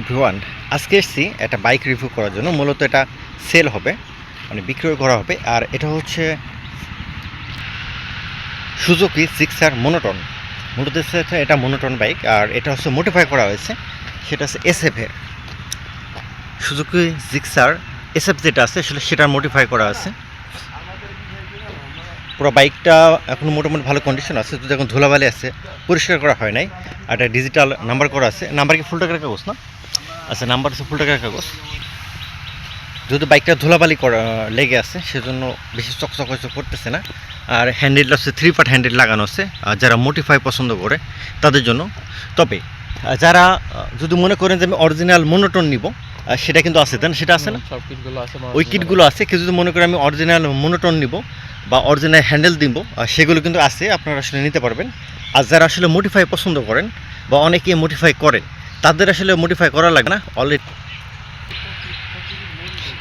Everyone আজকে এসেছি একটা বাইক রিভিউ করার জন্য। মূলত এটা সেল হবে মানে বিক্রয় করা হবে। আর এটা হচ্ছে সুজুকি সিক্সার মনোটন মূলত এটা মনোটন বাইক আর এটা হচ্ছে মোটিফাই করা হয়েছে। সেটা হচ্ছে এসএফের সুজুকি জিক্সার এসএফ যেটা আছে, সেটা মডিফাই করা আছে। পুরো বাইকটা এখন মোটামুটি ভালো কন্ডিশন আছে। যদি এখন ধুলাবালি আছে, পরিষ্কার করা হয় নাই। আর একটা ডিজিটাল নাম্বার করা আছে। নাম্বার কি ফুল টাকার না? আচ্ছা নাম্বার আছে ফুল টাকার কাগজ। যদি বাইকটা ধুলাবালি করা লেগে আছে সেজন্য বেশি চকচক করতেছে না। আর হ্যান্ডেলটা হচ্ছে থ্রি পার্ট হ্যান্ডেল লাগানো আছে আর যারা মোটিফাই পছন্দ করে তাদের জন্য। তবে যারা যদি মনে করেন যে আমি অরিজিনাল মনোটন নিব সেটা কিন্তু আছে দেন সেটা আছে না? সব কিটগুলো আছে ওই কিটগুলো আছে কেউ যদি মনে করে আমি অরিজিনাল মনোটন নিব বা অরিজিনাল হ্যান্ডেল দিব সেগুলো কিন্তু আছে আপনারা আসলে নিতে পারবেন। আর যারা আসলে মোটিফাই পছন্দ করেন বা অনেকে মোটিফাই করেন তাদের আসলে মোটিফাই করা লাগে না অলরেডি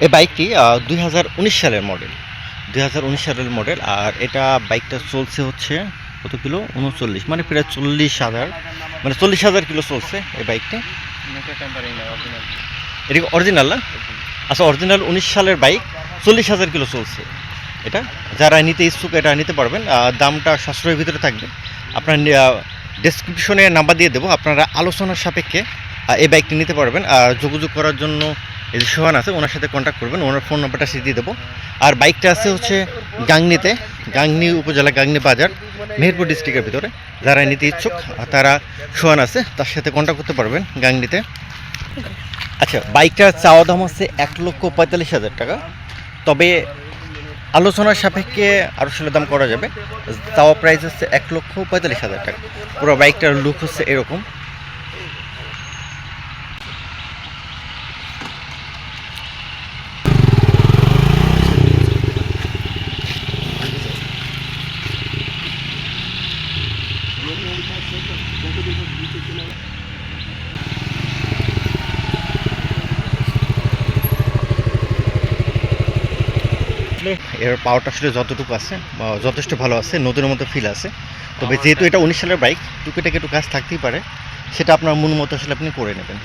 এই বাইকটি দুই হাজার উনিশ সালের মডেল দুই হাজার উনিশ সালের মডেল আর এটা বাইকটা চলছে হচ্ছে কত কিলো? উনচল্লিশ মানে প্রায় চল্লিশ হাজার মানে চল্লিশ হাজার কিলো চলছে এই বাইকটি। এটা অরিজিনাল না? আচ্ছা অরিজিনাল উনিশ সালের বাইক, চল্লিশ হাজার কিলো চলছে। এটা যারা নিতে ইচ্ছুক, এটা নিতে পারবেন। দামটা সাশ্রয়ের ভিতরে থাকবে। আপনার ডেসক্রিপশনে নাম্বার দিয়ে দেবো। আপনারা আলোচনার সাপেক্ষে এই বাইকটি নিতে পারবেন। আর যোগাযোগ করার জন্য এই যে সোহান আছে, ওনার সাথে কন্ট্যাক্ট করবেন। ওনার ফোন নাম্বারটা সে দিয়ে দেবো। আর বাইকটা আছে হচ্ছে গাংনিতে, গাংনি উপজেলা গাংনি বাজার, মেহেরপুর ডিস্ট্রিক্টের ভিতরে। যারা নিতে ইচ্ছুক তারা সোহান আছে, তার সাথে কন্ট্যাক্ট করতে পারবেন গাংনিতে। আচ্ছা বাইকটার চাওয়া দাম হচ্ছে এক লক্ষ পঁয়তাল্লিশ হাজার টাকা। তবে আলোচনার সাপেক্ষে আরও সেটা দাম করা যাবে। চাওয়া প্রাইস হচ্ছে এক লক্ষ পঁয়তাল্লিশ হাজার টাকা। পুরো বাইকটার লুক হচ্ছে এরকম। আসলে এর পাওয়ারটা আসলে যতটুকু আছে যথেষ্ট ভালো আছে, নতুনের মতো ফিল আছে। তবে যেহেতু এটা উনিশ সালের বাইক টুকিটাকে একটু কাজ থাকতেই পারে। সেটা আপনার মন মতো আসলে আপনি করে নেবেন।